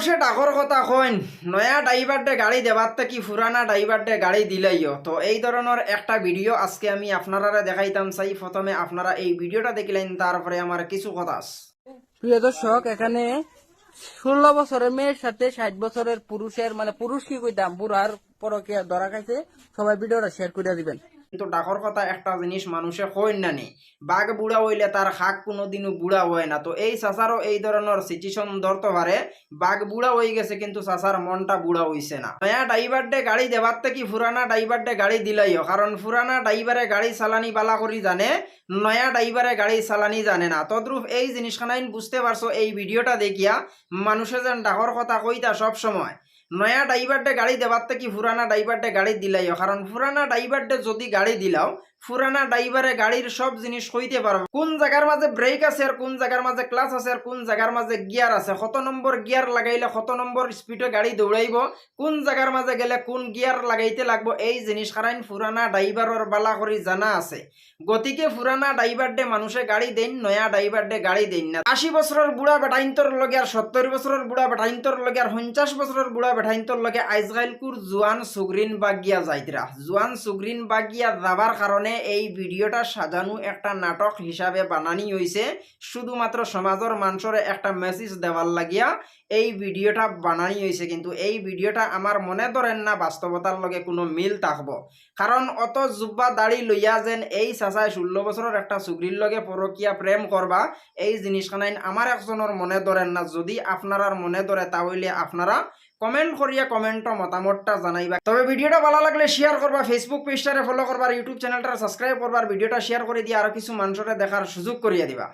মানুষে ডাকর কথা কইন, নয়া ড্রাইভার ডে গাড়ি দেবার কি ফুরানা ড্রাইভার ডে গাড়ি দিলাইও তো এই ধরনের একটা ভিডিও আজকে আমি আপনারা দেখাইতাম চাই প্রথমে আপনারা এই ভিডিওটা দেখিলেন তারপরে আমার কিছু কথা। প্রিয় দর্শক এখানে ষোলো বছরের মেয়ের সাথে ষাট বছরের পুরুষের মানে পুরুষ কি কইতাম বুড়ার পরকে ধরা খাইছে। সবাই ভিডিওটা শেয়ার করে দিবেন। কিন্তু ডাকর কথা একটা জিনিস মানুষে কইন না বাঘ বুড়া হইলে তার হাক কোনোদিনও বুড়া হয় না। তো এই চাচারও এই ধরনের সিচুয়েশন ধরতে পারে বাঘ বুড়া হয়ে গেছে কিন্তু চাচার মনটা বুড়া হইছে না। নয়া ড্রাইভার ডে গাড়ি দেবার কি ফুরানা ড্রাইভার ডে গাড়ি দিলাইও কারণ ফুরানা ড্রাইভারে গাড়ি চালানি বালা করি জানে, নয়া ড্রাইভারে গাড়ি চালানি জানে না। তদ্রূপ এই জিনিসখানাইন বুঝতে পারছ এই ভিডিওটা দেখিয়া মানুষে যেন ডাকর কথা কইতা সব সময়। নয়া ড্রাইভারটা গাড়ি দেবার থেকে ফুরানা ড্রাইভারটা গাড়ি দিলাইও? কারণ ফুরানা ড্রাইভারটা যদি গাড়ি দিলাও ফুরানা ড্রাইভারে গাড়ির সব জিনিস কইতে পারবে। কোন জায়গার মাঝে ব্রেক আছে আর কোন জায়গার মাঝে ক্লাস আছে আর কোন জায়গার মাঝে গিয়ার আছে? কত নম্বর গিয়ার লাগাইলে কত নম্বর স্পিডে গাড়ি দৌড়াইব? কোন জায়গার মাঝে গেলে কোন গিয়ার লাগাইতে লাগবো? এই জিনিস কারণ ফুরানা ড্রাইভারের বালা করি জানা আছে। গতিকে ফুরানা ড্রাইভার ডে মানুষে গাড়ি দেন নয়া ড্রাইভার ডে গাড়ি দেন না। আশি বছরের বুড়া বেটাইন্তর লগে আর সত্তর বছরের বুড়া বেটাইন্তর লগে আর পঞ্চাশ বছরের বুড়া বেটাইন্তর লগে আইজগাইলকুর জোয়ান সুগ্রিন বাগিয়া যাইতরা। জোয়ান সুগ্রিন বাগিয়া যাবার কারণে এই ভিডিওটা সাজানো একটা নাটক হিসাবে বানানি হয়েছে শুধুমাত্র সমাজের মানুষের একটা মেসেজ দেওয়ার লাগিয়া এই ভিডিওটা বানানি হয়েছে কিন্তু এই ভিডিওটা আমার মনে ধরেন না বাস্তবতার লগে কোনো মিল থাকব। কারণ অত জুব্বা দাড়ি লইয়া যেন এই চাচাই ষোলো বছরের একটা চুগরির লগে পরকিয়া প্রেম করবা, এই জিনিসখানাইন আমার একজনের মনে ধরেন না। যদি আপনারার মনে ধরে তাহলে আপনারা কমেন্ট করিয়া কমেন্ট মতামতটা জানাইবা। তবে ভিডিওটা ভালো লাগলে শেয়ার করবা ফেসবুক পেজটারে ফলো করবার ইউটিউব চ্যানেলটা সাবস্ক্রাইব করবার ভিডিওটা শেয়ার করে দিয়ে আরও কিছু মানুষের দেখার সুযোগ করিয়া দিবা।